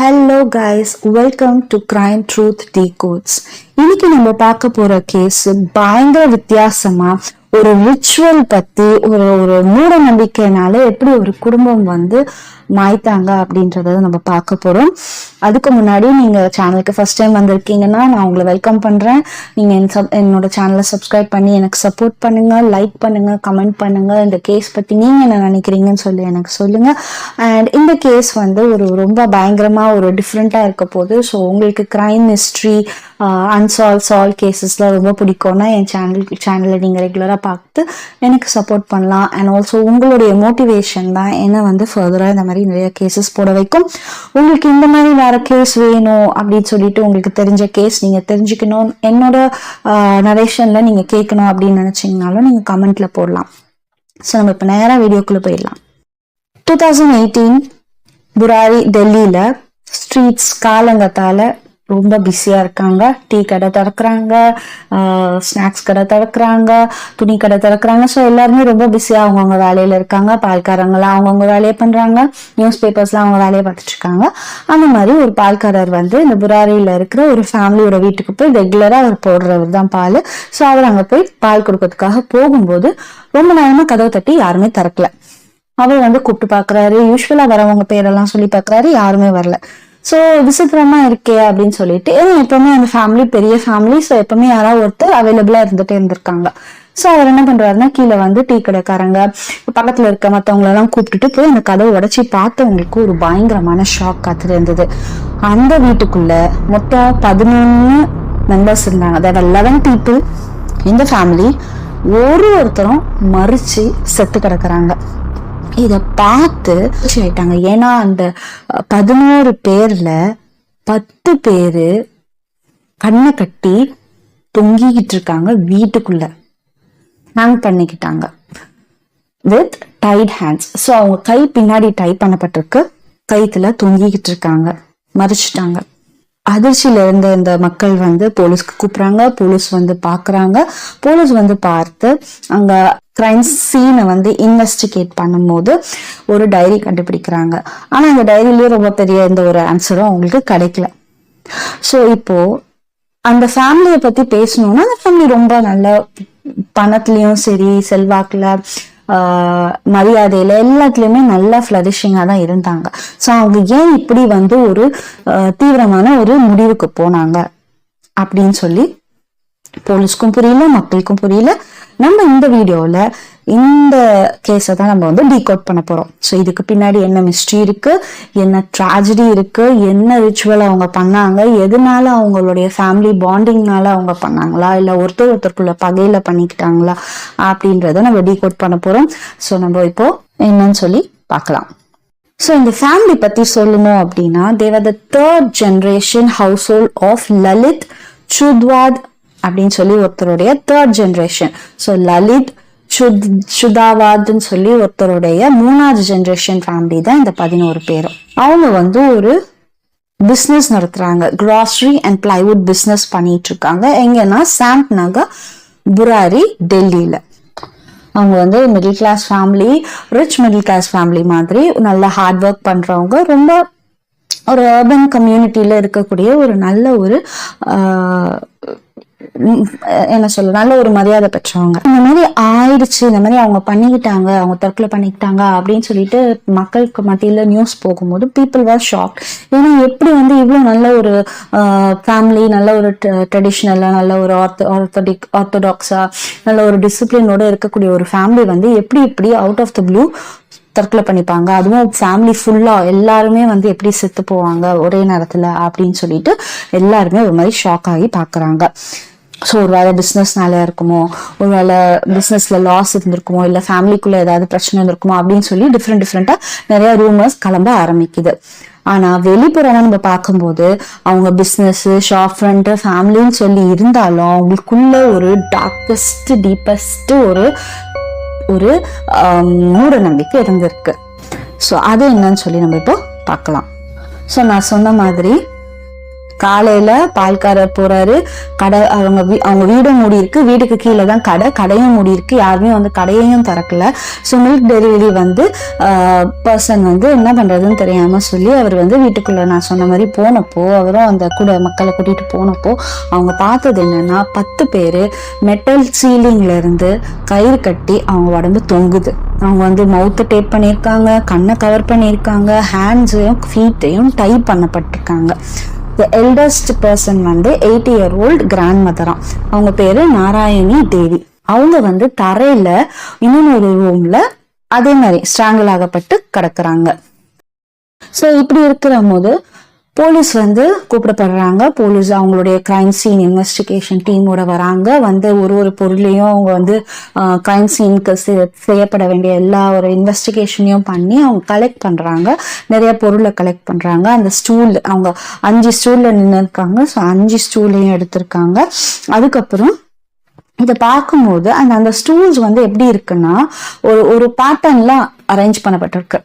Hello guys welcome to crime truth decodes இன்னைக்கு நம்ம பார்க்க போற கேஸ் பயங்கர வித்தியாசமா ஒரு ரிச்சுவல் பத்தி ஒரு ஒரு மூட நம்பிக்கைனால எப்படி ஒரு குடும்பம் வந்து மாய்த்தாங்க அப்படின்றத நம்ம பார்க்க போறோம். அதுக்கு முன்னாடி நீங்கள் சேனலுக்கு ஃபர்ஸ்ட் டைம் வந்திருக்கீங்கன்னா நான் உங்களை வெல்கம் பண்ணுறேன் நீங்கள் என் சப் என்னோட சேனலை சப்ஸ்கிரைப் பண்ணி எனக்கு சப்போர்ட் பண்ணுங்கள் லைக் பண்ணுங்கள் கமெண்ட் பண்ணுங்கள் இந்த கேஸ் பற்றி நீங்கள் என்ன நினைக்கிறீங்கன்னு சொல்லி எனக்கு சொல்லுங்கள் அண்ட் இந்த கேஸ் வந்து ஒரு ரொம்ப பயங்கரமாக ஒரு டிஃப்ரெண்ட்டாக இருக்க போது ஸோ உங்களுக்கு கிரைம் ஹிஸ்ட்ரி அன்சால்வ் சால்வ் கேசஸ்லாம் ரொம்ப பிடிக்கும்னா என் சேனல் சேனலை நீங்கள் ரெகுலராக பார்த்து எனக்கு சப்போர்ட் பண்ணலாம். அண்ட் ஆல்சோ உங்களுடைய மோட்டிவேஷன் தான் என்ன வந்து ஃபர்தராக இந்த மாதிரி நிறைய கேசஸ் போட வைக்கும். உங்களுக்கு இந்த மாதிரி வேற கேஸ் வேணும் அப்படின்னு சொல்லிட்டு உங்களுக்கு தெரிஞ்ச கேஸ் நீங்கள் தெரிஞ்சுக்கணும் என்னோட நரேஷனில் நீங்கள் கேட்கணும் அப்படின்னு நினச்சிங்கனாலும் நீங்கள் கமெண்ட்ல போடலாம். ஸோ நம்ம இப்போ நேராக வீடியோக்குள்ளே போயிடலாம். டூ தௌசண்ட் எயிட்டீன் புராரி டெல்லியில ஸ்ட்ரீட்ஸ் காலங்கத்தால ரொம்ப பிஸியா இருக்காங்க. டீ கடை திறக்கிறாங்க. ஸ்நாக்ஸ் கடை திறக்கிறாங்க. துணி கடை திறக்கிறாங்க. ஸோ எல்லாருமே ரொம்ப பிஸியா அவங்கவுங்க வேலையில இருக்காங்க. பால்காரங்களாம் அவங்கவுங்க வேலையை பண்றாங்க. நியூஸ் பேப்பர்ஸ்லாம் அவங்க வேலையை பார்த்துட்டு இருக்காங்க அந்த மாதிரி ஒரு பால்காரர் வந்து இந்த புராரியில இருக்கிற ஒரு ஃபேமிலியோட வீட்டுக்கு போய் ரெகுலரா அவர் போடுறவர் தான் பால். ஸோ அவர் அங்க போய் பால் கொடுக்கறதுக்காக போகும்போது ரொம்ப நேரமா கதவை தட்டி யாருமே திறக்கல. அவர் வந்து கூப்பிட்டு பார்க்குறாரு. யூஸ்வலாக வரவங்க பேரெல்லாம் சொல்லி பார்க்குறாரு. யாருமே வரல. ஸோ விசித்திரமா இருக்கே அப்படின்னு சொல்லிட்டு ஏன்னா எப்பவுமே அந்த ஃபேமிலி பெரிய ஃபேமிலி ஸோ எப்பவுமே யாராவது ஒருத்தர் அவைலபிளா இருந்துட்டே இருந்திருக்காங்க. ஸோ அவர் என்ன பண்றாருன்னா கீழே வந்து டீ கடைக்காரங்க பக்கத்துல இருக்க மற்றவங்களெல்லாம் எல்லாம் கூப்பிட்டுட்டு போய் அந்த கதவை உடைச்சி பார்த்தவங்களுக்கு ஒரு பயங்கரமான ஷாக் காத்துட்டு இருந்தது. அந்த வீட்டுக்குள்ள மொத்தம் பதினொன்று மெம்பர்ஸ் இருந்தாங்க. அதாவது லெவன் பீப்புள் இந்த ஃபேமிலி ஒரு ஒருத்தரும் மறிச்சு செத்து கிடக்குறாங்க. இதை பார்த்து ஆயிட்டாங்க. ஏன்னா அந்த பதினோரு பேர்ல பத்து பேரு கண்ணை கட்டி தொங்கிக்கிட்டு இருக்காங்க வீட்டுக்குள்ள. ஹேங் பண்ணிக்கிட்டாங்க. வித் டைட் ஹேண்ட்ஸ் ஸோ அவங்க கை பின்னாடி டைப் பண்ணப்பட்டிருக்கு. கைத்துல தொங்கிக்கிட்டு இருக்காங்க. மறிச்சிட்டாங்க. அதிர்ச்சியில இருந்த இந்த மக்கள் வந்து போலீஸ்க்கு கூப்பிடுறாங்க. போலீஸ் வந்து பாக்குறாங்க. போலீஸ் வந்து பார்த்து அங்க கிரைம் சீனை வந்து இன்வெஸ்டிகேட் பண்ணும்போது ஒரு டைரி கண்டுபிடிக்கிறாங்க. ஆனா அந்த டைரியிலேயே ரொம்ப பெரிய இந்த ஒரு ஆன்சரும் அவங்களுக்கு கிடைக்கல. ஸோ இப்போ அந்த ஃபேமிலியை பத்தி பேசணும்னா அந்த ஃபேமிலி ரொம்ப நல்ல பணத்துலயும் சரி செல்வாக்குல மரியாதையில எல்லாத்துலயுமே நல்லா ஃப்ளரிஷிங்காக தான் இருந்தாங்க. ஸோ அவங்க ஏன் இப்படி வந்து ஒரு தீவிரமான ஒரு முடிவுக்கு போனாங்க? அப்படின்னு சொல்லி போலீஸ்க்கும் புரியல மக்களுக்கும் புரியல. நம்ம இந்த வீடியோல இந்த கேஸை தான் நம்ம வந்து டீகோட் பண்ண போறோம். ஸோ இதுக்கு பின்னாடி என்ன மிஸ்ட்ரி இருக்கு? என்ன ட்ராஜடி இருக்கு? என்ன ரிச்சுவல் அவங்க பண்ணாங்க? எதனால அவங்களுடைய ஃபேமிலி பாண்டிங்னால அவங்க பண்ணாங்களா? இல்லை ஒருத்தர் ஒருத்தருக்குள்ள பகையில பண்ணிக்கிட்டாங்களா? அப்படின்றத நம்ம டீகோட் பண்ண போறோம். ஸோ நம்ம இப்போ என்னன்னு சொல்லி பார்க்கலாம். ஸோ இந்த ஃபேமிலி பத்தி சொல்லணும் அப்படின்னா they were the third generation household of Lalit Sudhwat அப்படின்னு சொல்லி ஒருத்தருடைய தேர்ட் ஜென்ரேஷன் ஸோ லலித் சுத் சுதாவாத்னு சொல்லி ஒருத்தருடைய மூணாவது ஜென்ரேஷன் ஃபேமிலி தான் இந்த பதினோரு பேரும். அவங்க வந்து ஒரு பிஸ்னஸ் நடத்துறாங்க. கிராசரி அண்ட் பிளைவுட் பிஸ்னஸ் பண்ணிட்டு இருக்காங்க எங்கன்னா சாண்ட் நகர் புராரி டெல்லியில அவங்க வந்து middle class family rich middle class family மாதிரி நல்ல ஹார்ட் ஒர்க் பண்றவங்க. ரொம்ப ஒரு அர்பன் கம்யூனிட்டியில இருக்கக்கூடிய ஒரு நல்ல ஒரு என்ன சொல்ல நல்ல ஒரு மரியாதை பெற்றவங்க. இந்த மாதிரி ஆயிடுச்சு இந்த மாதிரி அவங்க பண்ணிக்கிட்டாங்க அவங்க தற்கொலை பண்ணிக்கிட்டாங்க அப்படின்னு சொல்லிட்டு மக்களுக்கு மத்தியில நியூஸ் போகும்போது பீப்புள் வேர் ஷாக் ஏன்னா எப்படி வந்து இவ்வளவு நல்ல ஒரு ஃபேமிலி நல்ல ஒரு ட்ரெடிஷ்னலா நல்ல ஒரு ஆர்த்த ஆர்த்தோடிக் ஆர்த்தோடாக்ஸாக நல்ல ஒரு டிசிப்ளினோட இருக்கக்கூடிய ஒரு ஃபேமிலி வந்து எப்படி இப்படி அவுட் ஆஃப் த ப்ளூ தற்கொலை பண்ணிப்பாங்க. அதுவும் ஃபேமிலி ஃபுல்லா எல்லாருமே வந்து எப்படி செத்து போவாங்க ஒரே நேரத்துல அப்படின்னு சொல்லிட்டு எல்லாருமே ஒரு மாதிரி ஷாக் ஆகி பாக்குறாங்க ஸோ ஒரு வேலை பிஸ்னஸ்னால இருக்குமோ ஒரு வேலை பிஸ்னஸ்ல லாஸ் இருந்திருக்குமோ இல்லை ஃபேமிலிக்குள்ள ஏதாவது பிரச்சனை இருந்திருக்குமோ அப்படின்னு சொல்லி டிஃப்ரெண்ட் டிஃப்ரெண்ட்டாக நிறைய ரூமர்ஸ் கிளம்ப ஆரம்பிக்குது. ஆனா வெளிப்புறமா நம்ம பார்க்கும்போது அவங்க பிஸ்னஸ் ஷாப் ஃப்ரண்ட் ஃபேமிலின்னு சொல்லி இருந்தாலும் அவங்களுக்குள்ள ஒரு டார்க்கஸ்ட் டீப்பஸ்ட் ஒரு ஒரு மூட நம்பிக்கை இருந்திருக்கு. ஸோ அது என்னன்னு சொல்லி நம்ம இப்போ பார்க்கலாம். ஸோ நான் சொன்ன மாதிரி காலையில் பால்காரர் போகிறாரு கடை அவங்க வீ- அவங்க வீடும் மூடி இருக்கு. வீட்டுக்கு கீழே தான் கடை. கடையும் மூடி இருக்கு. யாருமே வந்து கடையையும் திறக்கல. ஸோ மில்க் டெலிவரி வந்து பர்சன் வந்து என்ன பண்ணுறதுன்னு தெரியாமல் சொல்லி அவர் வந்து வீட்டுக்குள்ளே நான் சொன்ன மாதிரி போனப்போ அவரும் அந்த கூட மக்களை கூட்டிகிட்டு போனப்போ அவங்க பார்த்தது என்னென்னா பத்து பேர் மெட்டல் சீலிங்லேருந்து கயிறு கட்டி அவங்க உடம்பு தொங்குது. அவங்க வந்து மவுத்தை டேப் பண்ணியிருக்காங்க கண்ணை கவர் பண்ணியிருக்காங்க ஹேண்ட்ஸையும் ஃபீட்டையும் டை பண்ணப்பட்டிருக்காங்க. த எல்டஸ்ட் பர்சன் வந்து eighty year old grandmother அவங்க பேரு நாராயணி தேவி. அவங்க வந்து தரையில இன்னொரு ரூம்ல அதே மாதிரி ஸ்ட்ராங்கிள் ஆகப்பட்டு கிடக்குறாங்க. ஸோ இப்படி இருக்கிற போது போலீஸ் வந்து கூப்பிடப்படுறாங்க. போலீஸ் அவங்களுடைய கிரைம் சீன் இன்வெஸ்டிகேஷன் டீமோட வராங்க. வந்து ஒரு ஒரு பொருளையும் அவங்க வந்து கிரைம் சீனுக்கு செய்யப்பட வேண்டிய எல்லா ஒரு இன்வெஸ்டிகேஷனையும் பண்ணி அவங்க கலெக்ட் பண்றாங்க. நிறைய பொருளை கலெக்ட் பண்றாங்க. அந்த ஸ்டூல் அவங்க அஞ்சு ஸ்டூல்ல நின்று இருக்காங்க ஸோ அஞ்சு ஸ்டூலையும் எடுத்திருக்காங்க. அதுக்கப்புறம் இதை பார்க்கும்போது அந்த அந்த ஸ்டூல்ஸ் வந்து எப்படி இருக்குன்னா ஒரு ஒரு பேட்டர்ன்லாம் அரேஞ்ச் பண்ணப்பட்டிருக்கு.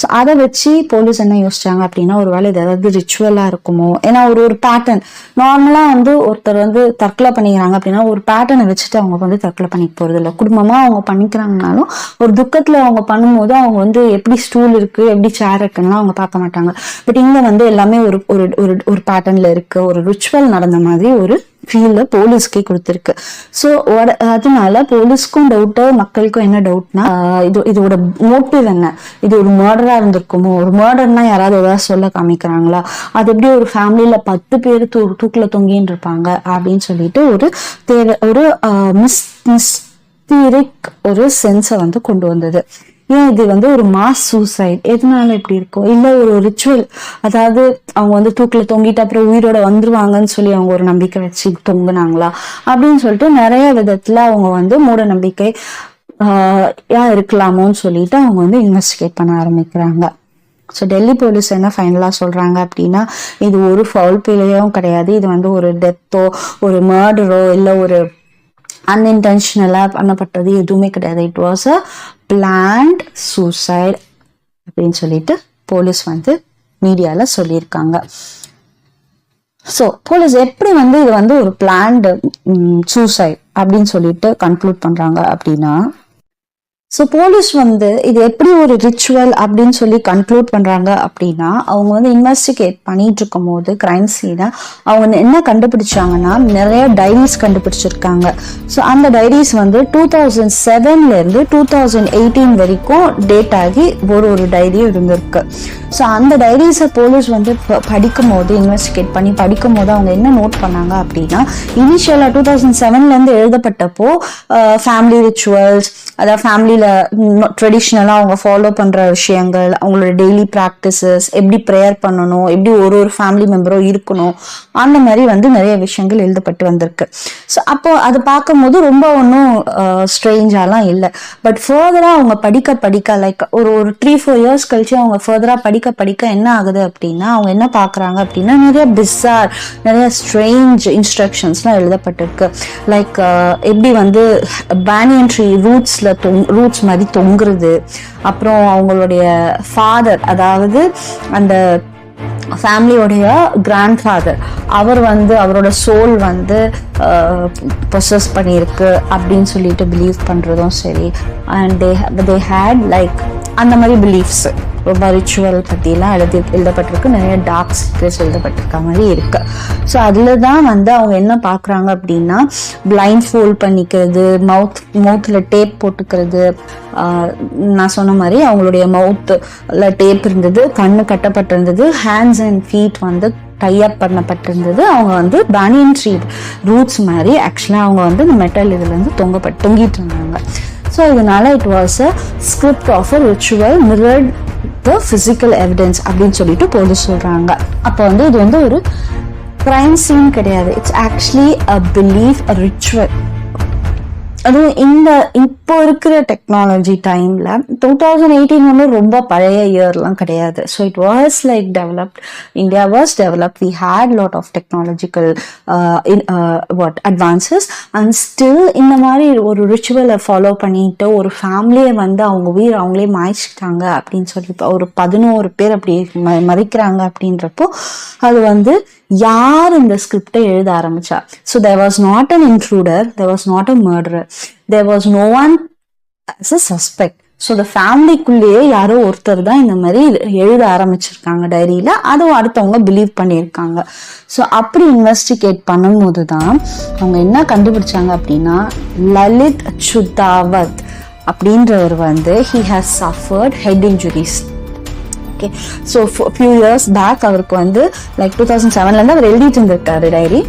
ஸோ அதை வச்சு போலீஸ் என்ன யோசிச்சாங்க அப்படின்னா ஒரு வேலை இது ஏதாவது ரிச்சுவலாக இருக்குமோ? ஏன்னா ஒரு ஒரு பேட்டர்ன் நார்மலாக வந்து ஒருத்தர் வந்து தற்கொலை பண்ணிக்கிறாங்க அப்படின்னா ஒரு பேட்டர்னை வச்சுட்டு அவங்க வந்து தற்கொலை பண்ணிக்க போகிறது இல்லை குடும்பமாக அவங்க பண்ணிக்கிறாங்கனாலும் ஒரு துக்கத்தில் அவங்க பண்ணும்போது அவங்க வந்து எப்படி ஸ்டூல் இருக்குது எப்படி சேர் இருக்குன்னா அவங்க பார்க்க மாட்டாங்க. பட் இங்கே வந்து எல்லாமே ஒரு ஒரு ஒரு ஒரு இருக்குது ஒரு ரிச்சுவல் நடந்த மாதிரி ஒரு ஃபீல்டில் போலீஸ்க்கே கொடுத்துருக்கு. ஸோ அதனால போலீஸ்க்கும் டவுட்டு மக்களுக்கும் என்ன டவுட்னா இது இதோட மோட்டிவ் என்ன? இது ஒரு மர்டராக இருந்திருக்குமோ? ஒரு மர்டர்னா யாராவது ஏதாவது சொல்ல காமிக்கிறாங்களா? அது எப்படி ஒரு ஃபேமிலியில் பத்து பேர் தூ தூக்கில் தொங்கின்னு இருப்பாங்க? அப்படின்னு சொல்லிட்டு ஒரு தேவை ஒரு மிஸ் மிஸ்டீரிக் ஒரு சென்ஸை வந்து கொண்டு வந்தது. ஏன் இது வந்து ஒரு மாஸ் சூசைட் எதனால இப்படி இருக்கும் இல்ல ஒரு ரிச்சுவல் அதாவது அவங்க வந்து தூக்கில தொங்கிட்டு அப்புறம் உயிரோட வந்துருவாங்கன்னு சொல்லி அவங்க ஒரு நம்பிக்கை வச்சு தொங்குனாங்களா? அப்படின்னு சொல்லிட்டு நிறைய விதத்துல அவங்க வந்து மூட நம்பிக்கை ஆஹ் யா இருக்கலாமோன்னு சொல்லிட்டு அவங்க வந்து இன்வெஸ்டிகேட் பண்ண ஆரம்பிக்கிறாங்க. ஸோ டெல்லி போலீஸ் என்ன ஃபைனலாக சொல்கிறாங்க அப்படின்னா இது ஒரு ஃபவுல் பிளேயும் கிடையாது. இது வந்து ஒரு டெத்தோ ஒரு மர்டரோ இல்லை ஒரு அன்இன்டென்ஷனலாக பண்ணப்பட்டது எதுவுமே கிடையாது. It was a planned suicide அப்படின்னு சொல்லிட்டு போலீஸ் வந்து மீடியாவில் சொல்லியிருக்காங்க. ஸோ போலீஸ் எப்படி வந்து இது வந்து ஒரு பிளான்டு சூசைட் அப்படின்னு சொல்லிட்டு கன்க்ளூட் பண்ணுறாங்க அப்படின்னா ஸோ போலீஸ் வந்து இது எப்படி ஒரு ரிச்சுவல் அப்படின்னு சொல்லி கன்க்ளூட் பண்ணுறாங்க அப்படின்னா அவங்க வந்து இன்வெஸ்டிகேட் பண்ணிட்டு இருக்கும் போது கிரைம் சீனை அவங்க என்ன கண்டுபிடிச்சாங்கன்னா நிறைய டைரிஸ் கண்டுபிடிச்சிருக்காங்க. ஸோ அந்த டைரிஸ் வந்து டூ தௌசண்ட் செவன்லேருந்து டூ தௌசண்ட் எயிட்டீன் வரைக்கும் டேட் ஆகி ஒரு ஒரு டைரியும் இருந்திருக்கு. ஸோ அந்த டைரிஸை போலீஸ் வந்து படிக்கும் போது இன்வெஸ்டிகேட் பண்ணி படிக்கும் போது அவங்க என்ன நோட் பண்ணாங்க அப்படின்னா இனிஷியலாக டூ தௌசண்ட் செவன்லேருந்து எழுதப்பட்டப்போ ஃபேமிலி ரிச்சுவல்ஸ் அதாவது ஃபேமிலியில் ட்ரெடிஷ்னலாக அவங்க ஃபாலோ பண்ணுற விஷயங்கள் அவங்களோட டெய்லி ப்ராக்டிசஸ் எப்படி ப்ரேயர் பண்ணணும் எப்படி ஒரு ஒரு ஃபேமிலி மெம்பரும் இருக்கணும் அந்த மாதிரி வந்து நிறைய விஷயங்கள் எழுதப்பட்டு வந்திருக்கு. ஸோ அப்போ அது பார்க்கும்போது ரொம்ப ஒன்றும் ஸ்ட்ரேஞ்சாலாம் இல்லை. பட் ஃபர்தராக அவங்க படிக்க படிக்க லைக் ஒரு ஒரு த்ரீ ஃபோர் இயர்ஸ் கழிச்சு அவங்க ஃபர்தராக படிக்க படிக்க என்ன ஆகுது அப்படின்னா அவங்க என்ன பார்க்குறாங்க அப்படின்னா நிறைய பிஸ்ஸார் நிறைய ஸ்ட்ரேஞ்ச் இன்ஸ்ட்ரக்ஷன்ஸ்லாம் எழுதப்பட்டிருக்கு. லைக் எப்படி வந்து பேனியன் ட்ரீ ரூட்ஸில் தொங் ரூட்ஸ் மாதிரி தொங்குறது. அப்புறம் அவங்களுடைய ஃபாதர் அதாவது அந்த ஃபேமிலியோடைய கிராண்ட் ஃபாதர் அவர் வந்து அவரோட சோல் வந்து ப்ரொசஸ் பண்ணியிருக்கு அப்படின்னு சொல்லிட்டு பிலீவ் பண்ணுறதும் சரி. And they they had like அந்த மாதிரி பிலீஃப்ஸு ரொம்ப ரிச்சுவல் பற்றிலாம் எழுதி எழுதப்பட்டிருக்கு. நிறைய டார்க் சீக்ரெட்ஸ் எழுதப்பட்டிருக்க மாதிரி இருக்கு. ஸோ அதில் தான் வந்து அவங்க என்ன பார்க்குறாங்க அப்படின்னா பிளைண்ட் ஃபோல்ட் பண்ணிக்கிறது மவுத் மவுத்தில் டேப் போட்டுக்கிறது. நான் சொன்ன மாதிரி அவங்களுடைய மவுத்தில் டேப் இருந்தது கண்ணு கட்டப்பட்டிருந்தது ஹேண்ட்ஸ் அண்ட் ஃபீட் வந்து டைப் பண்ணப்பட்டிருந்தது. அவங்க வந்து பேனியன் ட்ரீட் ரூட்ஸ் மாதிரி ஆக்சுவலாக அவங்க வந்து இந்த மெட்டல் இதுலேருந்து தொங்கப்பட்டு தொங்கிட்டு இருந்தாங்க. ஸோ இதனால it was a script of a ritual mirrored the physical evidence அப்படின்னு சொல்லிட்டு போலீஸ் சொல்கிறாங்க அப்போ வந்து இது வந்து ஒரு கிரைம் சீன் கிடையாது. It's actually a belief a ritual அதுவும் இந்த இப்போ இருக்கிற டெக்னாலஜி டைம்ல டூ தௌசண்ட் எயிட்டீன் வந்து ரொம்ப பழைய இயர்லாம் கிடையாது. So it was like developed India was develop we had lot of technological what advances and still இந்த மாதிரி ஒரு ரிச்சுவலை ஃபாலோ பண்ணிட்டு ஒரு ஃபேமிலியை வந்து அவங்க உயிர் அவங்களே மாய்ச்சிட்டாங்க அப்படின்னு சொல்லி ஒரு பதினோரு பேர் அப்படி ம- மறிக்கிறாங்க அப்படின்றப்போ அது வந்து யார் இந்த ஸ்கிரிப்டை எழுத ஆரம்பிச்சா? So there was not an intruder there was not a murderer there was no one as a suspect so இந்த ஃபேமிலிக்குள்ளேயே யாரோ ஒருத்தர் தான் இந்த மாதிரி எழுத ஆரம்பிச்சிருக்காங்க டைரியில அதுவும் அடுத்தவங்க பிலீவ் பண்ணியிருக்காங்க. ஸோ அப்படி இன்வெஸ்டிகேட் பண்ணும்போது தான் அவங்க என்ன கண்டுபிடிச்சாங்க அப்படின்னா லலித் சுதாவத் அப்படின்றவர் வந்து he has suffered head injuries okay. So few years back அவருக்கு வந்து லைக் டூ தௌசண்ட் செவன்லேருந்து அவர் எழுதிட்டு இருந்திருக்காரு diary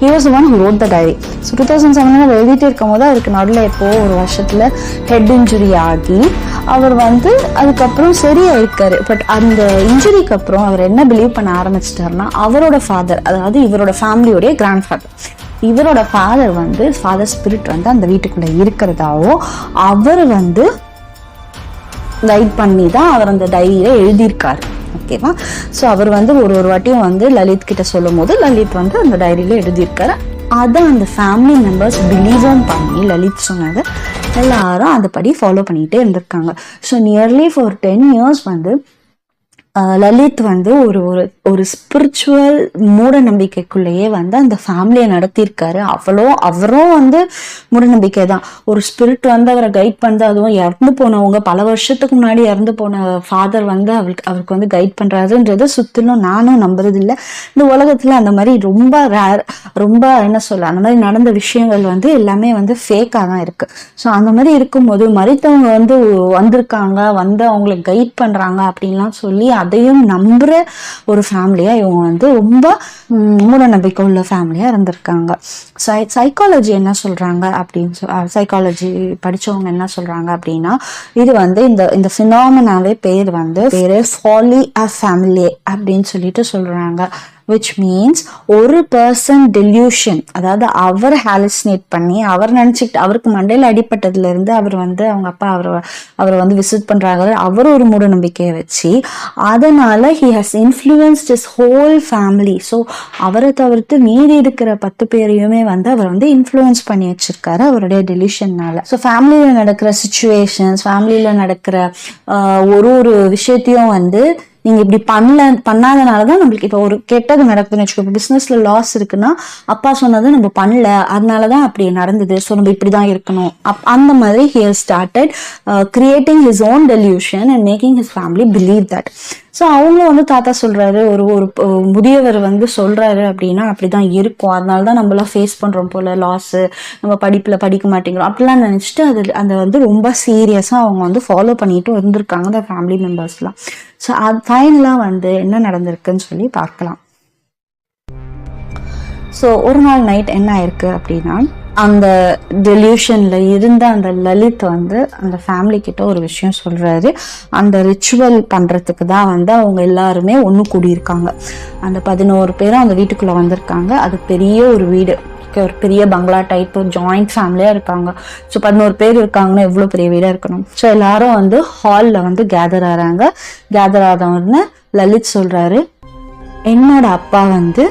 he was one who wrote the diary so two thousand செவனில் அவர் எழுதிட்டு இருக்கும் போது அவருக்கு நடுவில் எப்போ ஒரு வருஷத்தில் ஹெட் இன்ஜுரி ஆகி அவர் வந்து அதுக்கப்புறம் சரியாயிருக்காரு. பட் அந்த இன்ஜுரிக்கு அப்புறம் அவர் என்ன பிலீவ் பண்ண ஆரம்பிச்சிட்டாருன்னா அவரோட ஃபாதர் அதாவது இவரோட ஃபேமிலியோடைய கிராண்ட் ஃபாதர் இவரோட ஃபாதர் வந்து ஃபாதர் ஸ்பிரிட் வந்து அந்த வீட்டுக்குள்ளே இருக்கிறதாவோ அவர் வந்து கைட் பண்ணி தான் அவர் அந்த டைரியில எழுதியிருக்காரு. ஓகேவா ஸோ அவர் வந்து ஒரு ஒரு வாட்டியும் வந்து லலித் கிட்ட சொல்லும் போது லலித் வந்து அந்த டைரியில எழுதியிருக்காரு. அதை அந்த ஃபேமிலி மெம்பர்ஸ் பிலீவும் பண்ணி லலித் சொன்னதை எல்லாரும் அதுபடி ஃபாலோ பண்ணிகிட்டே இருந்திருக்காங்க. So nearly for ten years வந்து லலித் வந்து ஒரு ஒரு ஒரு ஸ்பிரிச்சுவல் மூட நம்பிக்கைக்குள்ளேயே வந்து அந்த ஃபேமிலியை நடத்தியிருக்காரு. அவ்வளோ அவரும் வந்து மூட நம்பிக்கை தான் ஒரு ஸ்பிரிட் வந்து அவரை கைட் பண்ணது அதுவும் இறந்து போனவங்க பல வருஷத்துக்கு முன்னாடி இறந்து போன ஃபாதர் வந்து அவருக்கு அவருக்கு வந்து கைட் பண்ணுறாருன்றத சுற்றிலும் நானும் நம்புறது இல்லை இந்த உலகத்தில் அந்த மாதிரி ரொம்ப ரேர் ரொம்ப என்ன சொல்ல அந்த மாதிரி நடந்த விஷயங்கள் வந்து எல்லாமே வந்து ஃபேக்காக தான் இருக்குது ஸோ அந்த மாதிரி இருக்கும்போது மறித்தவங்க வந்து வந்திருக்காங்க வந்து அவங்களை கைட் பண்ணுறாங்க அப்படின்லாம் சொல்லி அதையும் நம்புற ஒரு ஃபேமிலியா இவங்க வந்து ரொம்ப மூட நம்பிக்கை உள்ள ஃபேமிலியா இருந்திருக்காங்க. சை சைக்காலஜி என்ன சொல்றாங்க அப்படின்னு சைக்காலஜி படிச்சவங்க என்ன சொல்றாங்க அப்படின்னா இது வந்து இந்த இந்த ஃபினாமினாவே பேர் வந்து பேரு ஃபாலி அ ஃபேமிலி அப்படின்னு சொல்லிட்டு சொல்றாங்க. விச் மீன்ஸ் ஒரு பர்சன் டெல்யூஷன் அதாவது அவர் ஹாலிசினேட் பண்ணி அவர் நினச்சிக்கிட்டு அவருக்கு மண்டையில் அடிப்பட்டதுல இருந்து அவர் வந்து அவங்க அப்பா அவரை அவரை வந்து விசிட் பண்றாங்க அவர் ஒரு மூட நம்பிக்கையை வச்சு அதனால he has influenced is whole family so அவரை தவிர்த்து மீதி இருக்கிற பத்து பேரையுமே வந்து அவர் வந்து இன்ஃப்ளூயன்ஸ் பண்ணி வச்சிருக்காரு அவருடைய டெலிஷன்னால ஸோ ஃபேமிலியில் நடக்கிற சுச்சுவேஷன்ஸ் ஃபேமிலியில் நடக்கிற ஒரு ஒரு விஷயத்தையும் வந்து நீங்க இப்படி பண்ணல பண்ணாதனால தான் நம்மளுக்கு இப்போ ஒரு கெட்டது நடக்குதுன்னு வச்சுக்கோ. பிசினஸ்ல லாஸ் இருக்குன்னா அப்பா சொன்னது நம்ம பண்ணல அதனால தான் அப்படி நடந்தது. ஸோ நம்ம இப்படி தான் இருக்கணும். அப் அந்த மாதிரி here started creating his own delusion and making his family believe that so அவங்களும் வந்து தாத்தா சொல்கிறாரு ஒரு ஒரு முதியவர் வந்து சொல்கிறாரு அப்படின்னா அப்படிதான் இருக்கும். அதனால தான் நம்மளாம் ஃபேஸ் பண்ணுறோம் போல் லாஸு நம்ம படிப்பில் படிக்க மாட்டேங்கிறோம். அப்படிலாம் நினச்சிட்டு அது அதை வந்து ரொம்ப சீரியஸாக அவங்க வந்து ஃபாலோ பண்ணிட்டு இருந்திருக்காங்க அந்த ஃபேமிலி மெம்பர்ஸ்லாம் ஸோ அது ஃபைனலாக வந்து என்ன நடந்திருக்குன்னு சொல்லி பார்க்கலாம். ஸோ ஒரு நாள் நைட் என்ன ஆயிருக்கு அப்படின்னா அந்த டெலியூஷனில் இருந்த அந்த லலித் வந்து அந்த ஃபேமிலி கிட்ட ஒரு விஷயம் சொல்றாரு. அந்த ரிச்சுவல் பண்றதுக்கு தான் வந்து அவங்க எல்லாருமே ஒன்று கூடியிருக்காங்க. அந்த பதினோரு பேரும் அந்த வீட்டுக்குள்ள வந்திருக்காங்க. அது பெரிய ஒரு வீடு. ஒரு பெரிய பங்களா டைப் ஒரு ஜாயிண்ட் ஃபேமிலியா இருக்காங்க ஸோ பதினோரு பேர் இருக்காங்கன்னா எவ்வளோ பெரிய வீடா இருக்கணும்? ஸோ எல்லாரும் வந்து ஹாலில் வந்து கேதர் ஆறாங்க. கேதர் ஆதவன்னு லலித் சொல்றாரு என்னோட அப்பா வந்து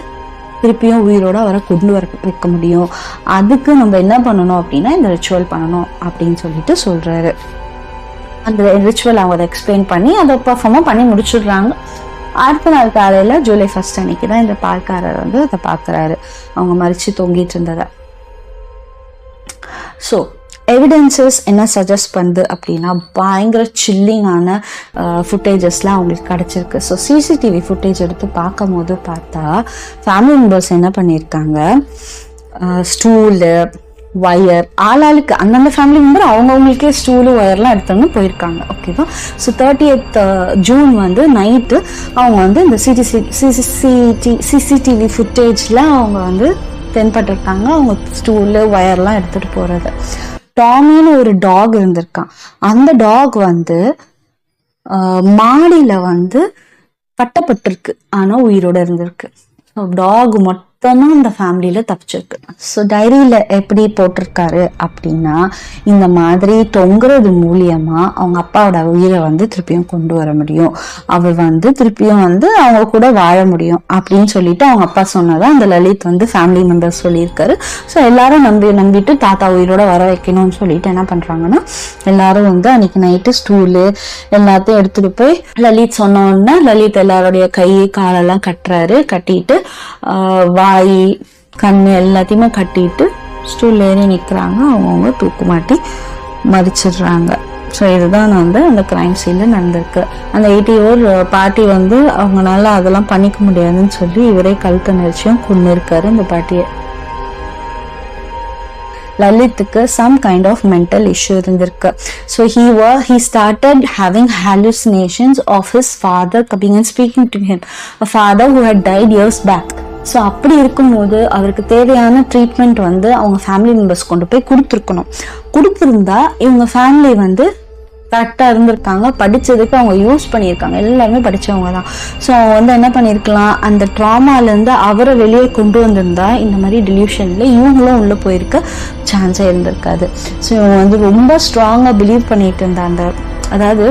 திருப்பியும் உயிரோட அவரை கொண்டு வர வைக்க முடியும். அதுக்கு நம்ம என்ன பண்ணணும் அப்படின்னா இந்த ரிச்சுவல் பண்ணணும் அப்படின்னு சொல்லிட்டு சொல்றாரு. அந்த ரிச்சுவல் அவங்க அதை எக்ஸ்பிளைன் பண்ணி அதை பர்ஃபார்மாக பண்ணி முடிச்சிடுறாங்க. அடுத்த நாள் காலையில் ஜூலை ஃபர்ஸ்ட் அன்னைக்கு தான் இந்த பால்காரர் வந்து அதை பார்க்குறாரு. அவங்க மறித்து தொங்கிட்டு இருந்ததை. ஸோ எவிடென்சஸ் என்ன சஜஸ்ட் பண்ணுது அப்படின்னா பயங்கர சில்லிங்கான ஃபுட்டேஜஸ்லாம் அவங்களுக்கு கிடச்சிருக்கு. ஸோ சிசிடிவி ஃபுட்டேஜ் எடுத்து பார்க்கும் போது பார்த்தா ஃபேமிலி மெம்பர்ஸ் என்ன பண்ணியிருக்காங்க? ஸ்டூலு ஒயர் ஆளாளுக்கு அந்தந்த ஃபேமிலி மெம்பர் அவங்கவுங்களுக்கே ஸ்டூலு ஒயர்லாம் எடுத்துன்னு போயிருக்காங்க. ஓகேவா ஸோ தேர்ட்டி எய்த் ஜூன் வந்து நைட்டு அவங்க வந்து இந்த சிடிசி சிசிடி சிசிடிவி ஃபுட்டேஜில் அவங்க வந்து தென்பட்டிருக்காங்க. அவங்க ஸ்டூலு ஒயர்லாம் எடுத்துகிட்டு போகிறது டாமின்னு ஒரு டாக் இருந்திருக்கான். அந்த டாக் வந்து மாடியில் வந்து கட்டப்பட்டிருக்கு. ஆனால் உயிரோட இருந்திருக்கு. டாக் மட்டும் மட்டும்தான் இந்த ஃபேமிலியில தப்பிச்சிருக்கு. ஸோ டைரியில எப்படி போட்டிருக்காரு அப்படின்னா இந்த மாதிரி தொங்குறது மூலியமா அவங்க அப்பாவோட உயிரை வந்து திருப்பியும் கொண்டு வர முடியும். அவர் வந்து திருப்பியும் வந்து அவங்க கூட வாழ முடியும் அப்படின்னு சொல்லிட்டு அவங்க அப்பா சொன்னதான் அந்த லலித் வந்து ஃபேமிலி மெம்பர்ஸ் சொல்லியிருக்காரு. ஸோ எல்லாரும் நம்பி நம்பிட்டு தாத்தா உயிரோட வர வைக்கணும்னு சொல்லிட்டு என்ன பண்றாங்கன்னா எல்லாரும் வந்து அன்னைக்கு நைட்டு ஸ்டூலு எல்லாத்தையும் எடுத்துட்டு போய் லலித் சொன்ன உடனே லலித் எல்லாருடைய கை காலெல்லாம் கட்டுறாரு. கட்டிட்டு வா வாய் கண் எல்லாத்தையுமே கட்டிட்டு ஸ்டூல் ஏறி நிற்கிறாங்க அவங்கவுங்க தூக்குமாட்டி மதிச்சிடுறாங்க. ஸோ இதுதான் வந்து அந்த கிரைம் சீனில் நடந்திருக்கு. அந்த எயிட்டி ஓர் பாட்டி வந்து அவங்களால அதெல்லாம் பண்ணிக்க முடியாதுன்னு சொல்லி இவரே கழுத்த நெரிச்சியும் கொண்டு இருக்காரு இந்த பாட்டியை. லலித்துக்கு some kind of mental issue இருந்திருக்கு. So he was he started having hallucinations of his father கபிங் and speaking to him a father who had died years back so அப்படி இருக்கும்போது அவருக்கு தேவையான ட்ரீட்மெண்ட் வந்து அவங்க ஃபேமிலி மெம்பர்ஸ் கொண்டு போய் கொடுத்துருக்கணும். கொடுத்துருந்தா இவங்க ஃபேமிலி வந்து கரெக்டாக இருந்திருக்காங்க. படித்ததுக்கு அவங்க யூஸ் பண்ணியிருக்காங்க. எல்லாருமே படித்தவங்க தான். ஸோ அவங்க வந்து என்ன பண்ணியிருக்கலாம்? அந்த ட்ராமாலேருந்து அவரை வெளியே கொண்டு வந்திருந்தா இந்த மாதிரி டெலியூஷனில் இவங்களும் உள்ளே போயிருக்க சான்ஸே இருந்திருக்காது. ஸோ இவங்க வந்து ரொம்ப ஸ்ட்ராங்காக பிலீவ் பண்ணிட்டு இருந்தாங்க அந்த அதாவது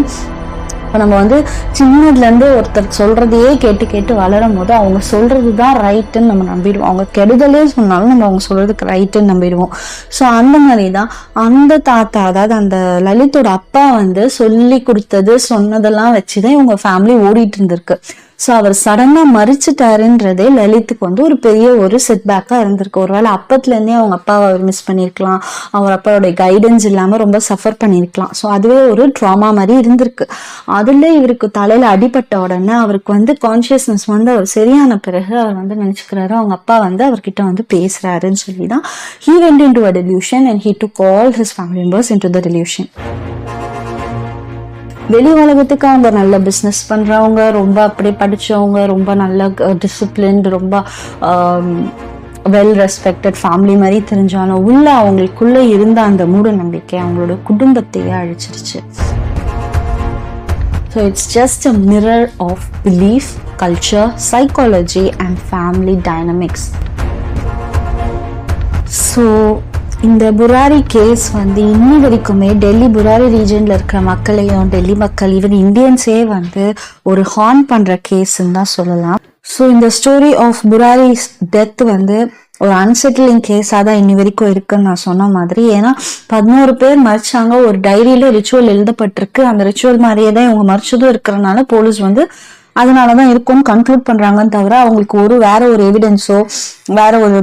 அப்போ நம்ம வந்து சின்னதுலேருந்து ஒருத்தர் சொல்றதையே கேட்டு கேட்டு வளரும் போது அவங்க சொல்றது தான் ரைட்டுன்னு நம்ம நம்பிடுவோம். அவங்க கெடுதலே சொன்னாலும் நம்ம அவங்க சொல்றதுக்கு ரைட்டுன்னு நம்பிடுவோம். ஸோ அந்த மாதிரி தான் அந்த தாத்தா அதாவது அந்த லலித்தோட அப்பா வந்து சொல்லி கொடுத்தது சொன்னதெல்லாம் வச்சு தான் இவங்க ஃபேமிலி ஓடிட்டு இருந்திருக்கு. ஸோ அவர் சடனாக மறிச்சிட்டாருன்றதே லலித்துக்கு வந்து ஒரு பெரிய ஒரு செட்பேக்காக இருந்திருக்கு. ஒருவேளை அப்பத்துலேருந்தே அவங்க அப்பாவை அவர் மிஸ் பண்ணியிருக்கலாம் அவர் அப்பாவோடைய கைடன்ஸ் இல்லாமல் ரொம்ப சஃபர் பண்ணியிருக்கலாம் ஸோ அதுவே ஒரு ட்ராமா மாதிரி இருந்திருக்கு. அதில் இவருக்கு தலையில் அடிபட்ட உடனே அவருக்கு வந்து கான்ஷியஸ்னஸ் வந்து அவர் சரியான பிறகு அவர் வந்து நினச்சிக்கிறாரு. அவங்க அப்பா வந்து அவர்கிட்ட வந்து பேசுகிறாருன்னு சொல்லி தான் he went into a delusion and he to call his family members into the delusion வெளி உலகத்துக்கு அவங்க நல்ல பிஸ்னஸ் பண்றவங்க ரொம்ப அப்படி படிச்சவங்க ரொம்ப நல்ல டிசிப்ளின்டு ரொம்ப வெல் ரெஸ்பெக்டட் ஃபேமிலி மாதிரி தெரிஞ்சாலும் உள்ள அவங்களுக்குள்ள இருந்த அந்த மூட நம்பிக்கை அவங்களோட குடும்பத்தையே அழிச்சிருச்சு. So it's just a mirror of belief culture psychology and family dynamics so இந்த புராரி கேஸ் வந்து இன்னி வரைக்குமே டெல்லி புராரி ரீஜன்ல இருக்கிற மக்களையும் டெல்லி மக்கள் ஈவன் இந்தியன்ஸே வந்து ஒரு ஹார்ன் பண்ற கேஸ்ன்னு தான் சொல்லலாம். ஸோ இந்த ஸ்டோரி ஆஃப் புராரி டெத் வந்து ஒரு அன்செட்டிலிங் கேஸாக தான் இன்னி வரைக்கும் இருக்குன்னு நான் சொன்ன மாதிரி. ஏன்னா பதினோரு பேர் மறிச்சாங்க ஒரு டைரியில ரிச்சுவல் எழுதப்பட்டிருக்கு. அந்த ரிச்சுவல் மாதிரியே தான் இவங்க மறிச்சதும் இருக்கிறனால போலீஸ் வந்து அதனாலதான் இருக்கும்னு கன்க்ளூட் பண்றாங்கன்னு தவிர அவங்களுக்கு ஒரு வேற ஒரு எவிடென்ஸோ வேற ஒரு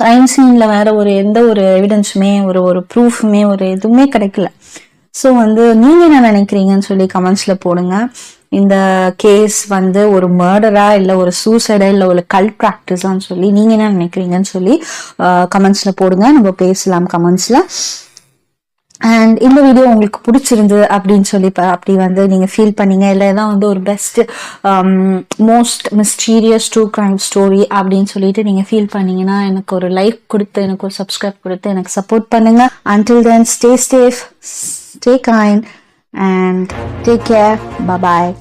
கிரைம் சீனில் வேற ஒரு எந்த ஒரு எவிடன்ஸுமே ஒரு ஒரு ப்ரூஃபுமே ஒரு எதுவுமே கிடைக்கல. ஸோ வந்து நீங்க என்ன நினைக்கிறீங்கன்னு சொல்லி கமெண்ட்ஸ்ல போடுங்க. இந்த கேஸ் வந்து ஒரு மர்டரா இல்ல ஒரு சூசைடா இல்ல ஒரு கல் ப்ராக்டிஸான்னு சொல்லி நீங்க என்ன நினைக்கிறீங்கன்னு சொல்லி கமெண்ட்ஸ்ல போடுங்க. நம்ம பேசலாம் கமெண்ட்ஸ்ல அண்ட் இந்த வீடியோ உங்களுக்கு பிடிச்சிருந்து அப்படின்னு சொல்லி அப்படி வந்து நீங்கள் ஃபீல் பண்ணீங்க இல்லை இதான் வந்து ஒரு best most mysterious true crime story அப்படின்னு சொல்லிட்டு நீங்கள் ஃபீல் பண்ணீங்கன்னா எனக்கு ஒரு லைக் கொடுத்து எனக்கு ஒரு சப்ஸ்கிரைப் கொடுத்து எனக்கு சப்போர்ட் பண்ணுங்க. Until then stay safe stay kind and take care bye bye